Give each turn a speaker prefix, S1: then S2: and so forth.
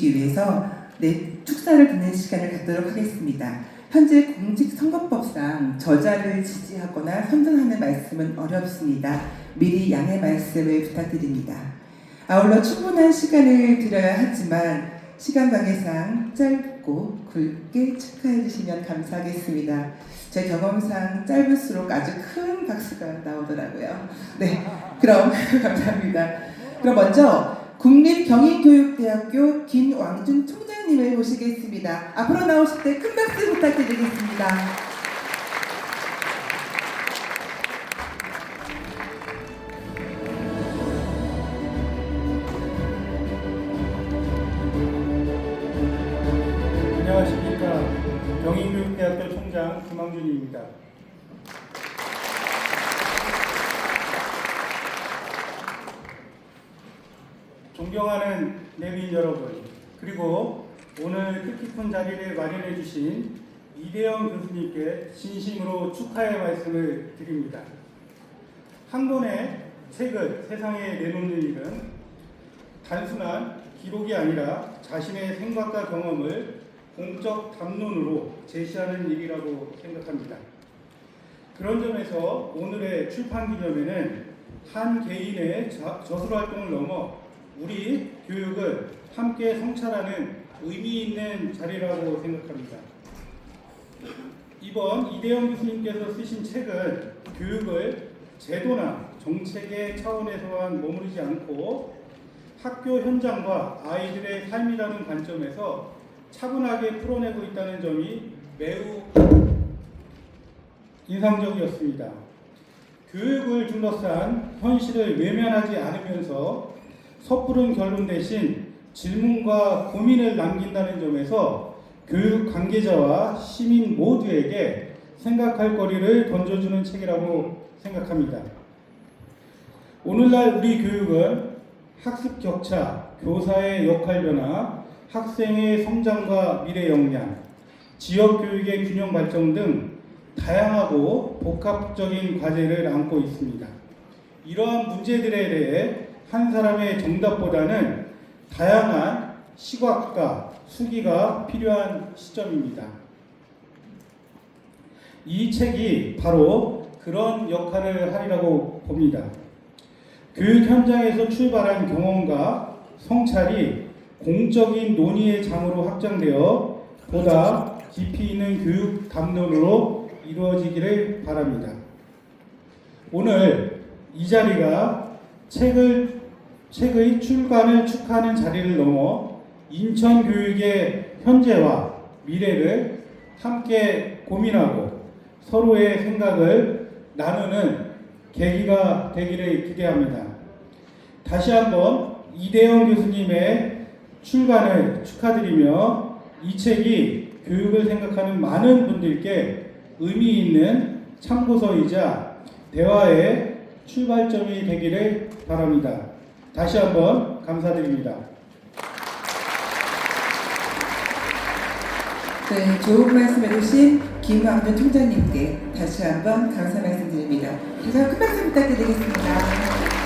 S1: 주시기 위해서 네, 축사를 듣는 시간을 갖도록 하겠습니다. 현재 공직선거법상 저자를 지지하거나 선전하는 말씀은 어렵습니다. 미리 양해 말씀을 부탁드립니다. 아울러 충분한 시간을 드려야 하지만 시간 관계상 짧고 굵게 축하해 주시면 감사하겠습니다. 제 경험상 짧을수록 아주 큰 박수가 나오더라고요. 네, 그럼 감사합니다. 그럼 먼저 국립경인교육대학교 김왕준 총장님을 모시겠습니다. 앞으로 나오실 때 큰 박수 부탁드리겠습니다.
S2: 안녕하십니까. 경인교육대학교 총장 김왕준입니다. 존경하는 내빈 여러분, 그리고 오늘 뜻깊은 자리를 마련해 주신 이대영 교수님께 진심으로 축하의 말씀을 드립니다. 한 권의 책을 세상에 내놓는 일은 단순한 기록이 아니라 자신의 생각과 경험을 공적 담론으로 제시하는 일이라고 생각합니다. 그런 점에서 오늘의 출판 기념회는 한 개인의 자- 저술 활동을 넘어 우리 교육을 함께 성찰하는 의미 있는 자리라고 생각합니다. 이번 이대영 교수님께서 쓰신 책은 교육을 제도나 정책의 차원에서만 머무르지 않고 학교 현장과 아이들의 삶이라는 관점에서 차분하게 풀어내고 있다는 점이 매우 인상적이었습니다. 교육을 둘러싼 현실을 외면하지 않으면서 섣부른 결론 대신 질문과 고민을 남긴다는 점에서 교육 관계자와 시민 모두에게 생각할 거리를 던져주는 책이라고 생각합니다. 오늘날 우리 교육은 학습 격차, 교사의 역할 변화, 학생의 성장과 미래 역량, 지역 교육의 균형 발전 등 다양하고 복합적인 과제를 안고 있습니다. 이러한 문제들에 대해 한 사람의 정답보다는 다양한 시각과 수기가 필요한 시점입니다. 이 책이 바로 그런 역할을 하리라고 봅니다. 교육 현장에서 출발한 경험과 성찰이 공적인 논의의 장으로 확장되어 보다 깊이 있는 교육 담론으로 이루어지기를 바랍니다. 오늘 이 자리가 책을 책의 출간을 축하하는 자리를 넘어 인천 교육의 현재와 미래를 함께 고민하고 서로의 생각을 나누는 계기가 되기를 기대합니다. 다시 한번 이대영 교수님의 출간을 축하드리며 이 책이 교육을 생각하는 많은 분들께 의미 있는 참고서이자 대화의 출발점이 되기를 바랍니다. 다시 한번 감사드립니다.
S1: 네, 좋은 말씀 해주신 김광준 총장님께 다시 한번 감사 말씀드립니다. 한번 큰 박수 부탁드리겠습니다.